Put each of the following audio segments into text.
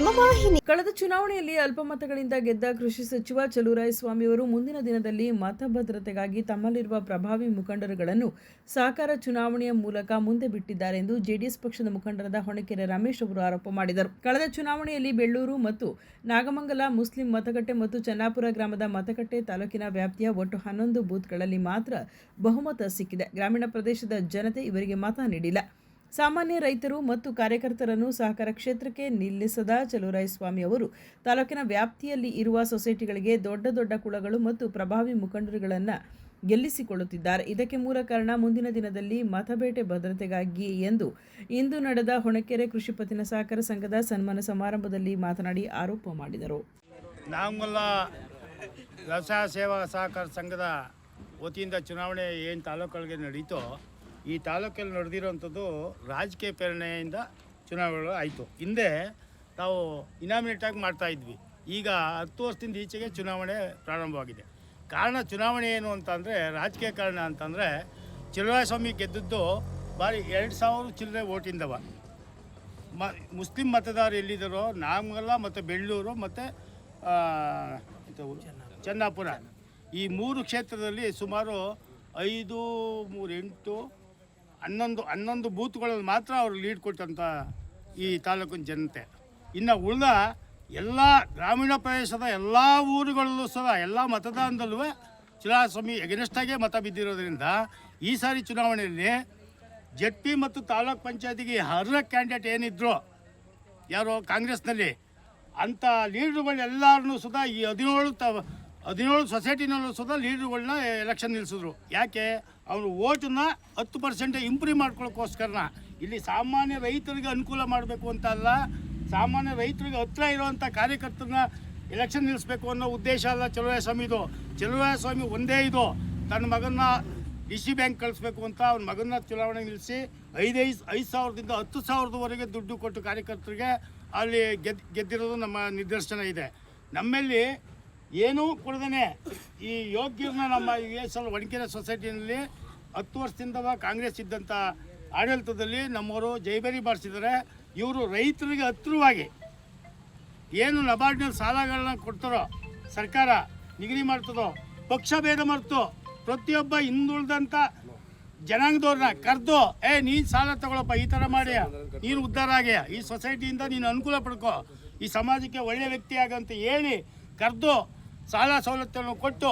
ಹಿಮವಾಹಿನಿ ಕಳೆದ ಚುನಾವಣೆಯಲ್ಲಿ ಅಲ್ಪಮತಗಳಿಂದ ಗೆದ್ದ ಕೃಷಿ ಸಚಿವ ಚಲುರಾಯಸ್ವಾಮಿ ಅವರು ಮುಂದಿನ ದಿನದಲ್ಲಿ ಮತ ಭದ್ರತೆಗಾಗಿ ತಮ್ಮಲ್ಲಿರುವ ಪ್ರಭಾವಿ ಮುಖಂಡರುಗಳನ್ನು ಸಹಕಾರ ಚುನಾವಣೆಯ ಮೂಲಕ ಮುಂದೆ ಬಿಟ್ಟಿದ್ದಾರೆ ಎಂದು ಜೆಡಿಎಸ್ ಪಕ್ಷದ ಮುಖಂಡರಾದ ಹೊಣಕೆರೆ ರಮೇಶ್ ಅವರು ಆರೋಪ ಮಾಡಿದರು. ಕಳೆದ ಚುನಾವಣೆಯಲ್ಲಿ ಬೆಳ್ಳೂರು ಮತ್ತು ನಾಗಮಂಗಲ ಮುಸ್ಲಿಂ ಮತಗಟ್ಟೆ ಮತ್ತು ಚನ್ನಾಪುರ ಗ್ರಾಮದ ಮತಗಟ್ಟೆ ತಾಲೂಕಿನ ವ್ಯಾಪ್ತಿಯ ಒಟ್ಟು ಹನ್ನೊಂದು ಬೂತ್ಗಳಲ್ಲಿ ಮಾತ್ರ ಬಹುಮತ ಸಿಕ್ಕಿದೆ. ಗ್ರಾಮೀಣ ಪ್ರದೇಶದ ಜನತೆ ಇವರಿಗೆ ಮತ ನೀಡಿಲ್ಲ. ಸಾಮಾನ್ಯ ರೈತರು ಮತ್ತು ಕಾರ್ಯಕರ್ತರನ್ನು ಸಹಕಾರ ಕ್ಷೇತ್ರಕ್ಕೆ ನಿಲ್ಲಿಸದ ಚಲುರಾಯಸ್ವಾಮಿ ಅವರು, ತಾಲೂಕಿನ ವ್ಯಾಪ್ತಿಯಲ್ಲಿ ಇರುವ ಸೊಸೈಟಿಗಳಿಗೆ ದೊಡ್ಡ ದೊಡ್ಡ ಕುಳಗಳು ಮತ್ತು ಪ್ರಭಾವಿ ಮುಖಂಡರುಗಳನ್ನು ಗೆಲ್ಲಿಸಿಕೊಳ್ಳುತ್ತಿದ್ದಾರೆ. ಇದಕ್ಕೆ ಮೂಲ ಕಾರಣ ಮುಂದಿನ ದಿನದಲ್ಲಿ ಮತಬೇಟೆ ಭದ್ರತೆಗಾಗಿ ಎಂದು ಇಂದು ನಡೆದ ಹೊಣಕೆರೆ ಕೃಷಿ ಪತ್ತಿನ ಸಹಕಾರ ಸಂಘದ ಸನ್ಮಾನ ಸಮಾರಂಭದಲ್ಲಿ ಮಾತನಾಡಿ ಆರೋಪ ಮಾಡಿದರು. ನಾಮಲ್ಲ ವ್ಯವಸಾಯ ಸೇವಾ ಸಹಕಾರ ಸಂಘದ ವತಿಯಿಂದ ಚುನಾವಣೆ ಏನು ತಾಲೂಕುಗಳಿಗೆ ನಡೀತೋ ಈ ತಾಲೂಕಲ್ಲಿ ನಡೆದಿರೋವಂಥದ್ದು ರಾಜಕೀಯ ಪ್ರೇರಣೆಯಿಂದ ಚುನಾವಣೆಗಳು ಆಯಿತು. ಹಿಂದೆ ನಾವು ಇನಾಮಿನೇಟಾಗಿ ಮಾಡ್ತಾ ಇದ್ವಿ. ಈಗ ಹತ್ತು ವರ್ಷದಿಂದ ಈಚೆಗೆ ಚುನಾವಣೆ ಪ್ರಾರಂಭವಾಗಿದೆ. ಕಾರಣ ಚುನಾವಣೆ ಏನು ಅಂತಂದರೆ ರಾಜಕೀಯ ಕಾರಣ ಅಂತಂದರೆ ಸ್ವಾಮಿ ಗೆದ್ದದ್ದು ಬಾರಿ ಎರಡು ಸಾವಿರ ಚಿಲ್ಲರೆ ಓಟಿಂದವ. ಮ, ಮುಸ್ಲಿಂ ಮತದಾರರು ಎಲ್ಲಿದ್ದಾರೋ ನಾಮಗಲ್ಲ ಮತ್ತು ಬೆಳ್ಳೂರು ಮತ್ತು ಚೆನ್ನಾಪುರ. ಈ ಮೂರು ಕ್ಷೇತ್ರದಲ್ಲಿ ಸುಮಾರು ಐದು, ಮೂರು, ಎಂಟು ಹನ್ನೊಂದು ಹನ್ನೊಂದು ಬೂತ್ಗಳಲ್ಲಿ ಮಾತ್ರ ಅವರು ಲೀಡ್ ಕೊಟ್ಟಂಥ ಈ ತಾಲೂಕಿನ ಜನತೆ. ಇನ್ನು ಉಳಿದ ಎಲ್ಲ ಗ್ರಾಮೀಣ ಪ್ರದೇಶದ ಎಲ್ಲ ಊರುಗಳಲ್ಲೂ ಸಹ, ಎಲ್ಲ ಮತದಾನದಲ್ಲೂ ಚುನಾವಣೆ ಎಗನಿಷ್ಟಾಗೆ ಮತ ಬಿದ್ದಿರೋದ್ರಿಂದ ಈ ಸಾರಿ ಚುನಾವಣೆಯಲ್ಲಿ ಜೆಡ್ ಪಿ ಮತ್ತು ತಾಲೂಕ್ ಪಂಚಾಯತಿಗೆ ಅರ್ಹ ಕ್ಯಾಂಡಿಡೇಟ್ ಏನಿದ್ರು ಯಾರು ಕಾಂಗ್ರೆಸ್ನಲ್ಲಿ, ಅಂಥ ಲೀಡ್ರುಗಳೆಲ್ಲರನ್ನೂ ಸುಧಾ ಈ ಹದಿನೇಳು ತ ಹದಿನೇಳು ಸೊಸೈಟಿನಲ್ಲೂ ಸಹ ಲೀಡರ್ಗಳನ್ನ ಎಲೆಕ್ಷನ್ ನಿಲ್ಲಿಸಿದ್ರು ಯಾಕೆ? ಅವರು ಓಟನ್ನ ಹತ್ತು ಪರ್ಸೆಂಟ್ ಇಂಪ್ರೂವ್ ಮಾಡ್ಕೊಳ್ಳೋಕ್ಕೋಸ್ಕರನ ಇಲ್ಲಿ ಸಾಮಾನ್ಯ ರೈತರಿಗೆ ಅನುಕೂಲ ಮಾಡಬೇಕು ಅಂತ ಅಲ್ಲ, ಸಾಮಾನ್ಯ ರೈತರಿಗೆ ಹತ್ರ ಇರುವಂಥ ಕಾರ್ಯಕರ್ತರನ್ನ ಎಲೆಕ್ಷನ್ ನಿಲ್ಲಿಸಬೇಕು ಅನ್ನೋ ಉದ್ದೇಶ ಅಲ್ಲ ಚಲುವಾಯ ಸ್ವಾಮಿ ಇದು. ಚಲುವಾಯ ಸ್ವಾಮಿ ಒಂದೇ ಇದು. ತನ್ನ ಮಗನ ಡಿ ಸಿ ಬ್ಯಾಂಕ್ ಕಳಿಸ್ಬೇಕು ಅಂತ ಅವ್ನ ಮಗನ ಚುನಾವಣೆ ನಿಲ್ಲಿಸಿ ಐದೈದು ಐದು ಸಾವಿರದಿಂದ ಹತ್ತು ಸಾವಿರದವರೆಗೆ ದುಡ್ಡು ಕೊಟ್ಟು ಕಾರ್ಯಕರ್ತರಿಗೆ ಅಲ್ಲಿ ಗೆದ್ದು ಗೆದ್ದಿರೋದು ನಮ್ಮ ನಿದರ್ಶನ ಇದೆ. ನಮ್ಮಲ್ಲಿ ಏನೂ ಕೊಡದೇ ಈ ಯೋಗ್ಯರನ್ನ ನಮ್ಮ ಯು ಎಸ್ ಎಲ್ ಒಣಕೆರೆ ಸೊಸೈಟಿನಲ್ಲಿ ಹತ್ತು ವರ್ಷದಿಂದ ಕಾಂಗ್ರೆಸ್ ಇದ್ದಂಥ ಆಡಳಿತದಲ್ಲಿ ನಮ್ಮವರು ಜೈಬೇರಿ ಮಾಡಿಸಿದ್ದಾರೆ ಇವರು ರೈತರಿಗೆ ಹತ್ತಿರವಾಗಿ ಏನು ನಬಾರ್ಡ್ನಲ್ಲಿ ಸಾಲಗಳನ್ನ ಕೊಡ್ತಾರೋ, ಸರ್ಕಾರ ನಿಗದಿ ಮಾಡ್ತದೋ, ಪಕ್ಷ ಭೇದ ಮರೆತು ಪ್ರತಿಯೊಬ್ಬ ಹಿಂದುಳಿದಂಥ ಜನಾಂಗದವ್ರನ್ನ ಕರೆದು, ಏ, ನೀನು ಸಾಲ ತಗೊಳಪ್ಪ, ಈ ಥರ ಮಾಡಿ, ನೀನು ಉದ್ಧಾರ ಆಗಿ, ಈ ಸೊಸೈಟಿಯಿಂದ ನೀನು ಅನುಕೂಲ ಪಡ್ಕೋ, ಈ ಸಮಾಜಕ್ಕೆ ಒಳ್ಳೆಯ ವ್ಯಕ್ತಿ ಆಗಂತ ಹೇಳಿ ಕರೆದು ಸಾಲ ಸವಲತ್ತನ್ನು ಕೊಟ್ಟು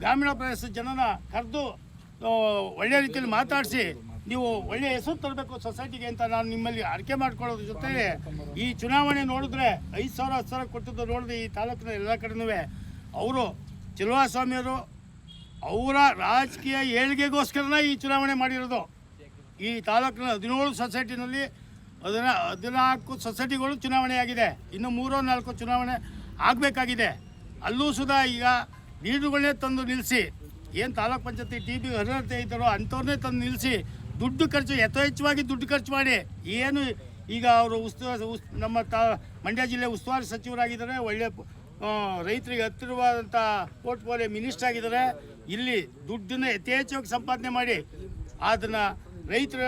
ಗ್ರಾಮೀಣ ಪ್ರದೇಶದ ಜನನ ಕರೆದು ಒಳ್ಳೆಯ ರೀತಿಯಲ್ಲಿ ಮಾತಾಡಿಸಿ, ನೀವು ಒಳ್ಳೆಯ ಹೆಸರು ತರಬೇಕು ಸೊಸೈಟಿಗೆ ಅಂತ ನಾನು ನಿಮ್ಮಲ್ಲಿ ಅರಿಕೆ ಮಾಡ್ಕೊಳ್ಳೋದ್ರ ಜೊತೆಗೆ ಈ ಚುನಾವಣೆ ನೋಡಿದ್ರೆ ಐದು ಸಾವಿರ, ಹತ್ತು ಸಾವಿರ ಕೊಟ್ಟಿದ್ದು ನೋಡಿದ್ರೆ ಈ ತಾಲೂಕಿನ ಎಲ್ಲ ಕಡೆನೂ ಅವರು ಚಿಲುವಾಸ್ವಾಮಿಯವರು ಅವರ ರಾಜಕೀಯ ಏಳಿಗೆಗೋಸ್ಕರನೇ ಈ ಚುನಾವಣೆ ಮಾಡಿರೋದು. ಈ ತಾಲೂಕಿನ ಹದಿನೇಳು ಸೊಸೈಟಿನಲ್ಲಿ ಹದಿನ, ಹದಿನಾಲ್ಕು ಸೊಸೈಟಿಗಳು ಚುನಾವಣೆ ಆಗಿದೆ ಇನ್ನು ಮೂರೋ, ನಾಲ್ಕು ಚುನಾವಣೆ ಆಗಬೇಕಾಗಿದೆ. ಅಲ್ಲೂ ಸುಧಾ ಈಗ ನೀರುಗಳನ್ನೇ ತಂದು ನಿಲ್ಲಿಸಿ ಏನು ತಾಲೂಕ್ ಪಂಚಾಯತಿ ಟಿ ಬಿ ಅರ್ಹತೆ ಇದ್ದಾರೋ ಅಂಥವ್ರನ್ನೇ ತಂದು ನಿಲ್ಲಿಸಿ ದುಡ್ಡು ಖರ್ಚು ಯಥೇಚ್ಛವಾಗಿ ದುಡ್ಡು ಖರ್ಚು ಮಾಡಿ, ಏನು ಈಗ ಅವರು ಉಸ್ತುವಾರಿ ಉಸ್, ನಮ್ಮ ತಾ, ಮಂಡ್ಯ ಜಿಲ್ಲೆ ಉಸ್ತುವಾರಿ ಸಚಿವರಾಗಿದ್ದಾರೆ, ಒಳ್ಳೆ ರೈತರಿಗೆ ಹತ್ತಿರವಾದಂಥ ಪೋರ್ಟ್ಫೋಲಿಯೋ ಮಿನಿಸ್ಟರ್ ಆಗಿದ್ದಾರೆ, ಇಲ್ಲಿ ದುಡ್ಡನ್ನು ಯಥೇಚ್ಛವಾಗಿ ಸಂಪಾದನೆ ಮಾಡಿ ಅದನ್ನು ರೈತರ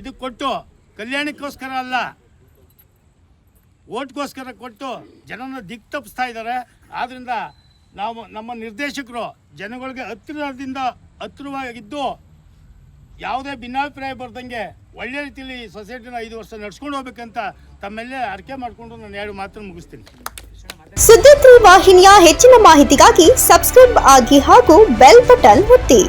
ಇದು ಕೊಟ್ಟು ಕಲ್ಯಾಣಕ್ಕೋಸ್ಕರ ಅಲ್ಲ ಓಟ್ಗೋಸ್ಕರ ಕೊಟ್ಟು ಜನನ ದಿಕ್ ತಪ್ಪಿಸ್ತಾ ಇದ್ದಾರೆ. ಆದ್ದರಿಂದ ನಾವು ನಮ್ಮ ನಿರ್ದೇಶಕರು ಜನಗಳಿಗೆ ಹತ್ತಿರದಿಂದ ಹತ್ತಿರವಾಗಿದ್ದು ಯಾವುದೇ ಭಿನ್ನಾಭಿಪ್ರಾಯ ಬರ್ದಂಗೆ ಒಳ್ಳೆ ರೀತಿಯಲ್ಲಿ ಸೊಸೈಟಿನ ಐದು ವರ್ಷ ನಡ್ಸ್ಕೊಂಡು ಹೋಗ್ಬೇಕಂತ ತಮ್ಮೆಲ್ಲೇ ಅರ್ಕೆ ಮಾಡಿಕೊಂಡು ನಾನು ಎರಡು ಮಾತನ್ನು ಮುಗಿಸ್ತೀನಿ. ಸುದ್ದಿ ವಾಹಿನಿಯ ಹೆಚ್ಚಿನ ಮಾಹಿತಿಗಾಗಿ ಸಬ್ಸ್ಕ್ರೈಬ್ ಆಗಿ ಹಾಗೂ ಬೆಲ್ ಬಟನ್ ಒತ್ತಿ.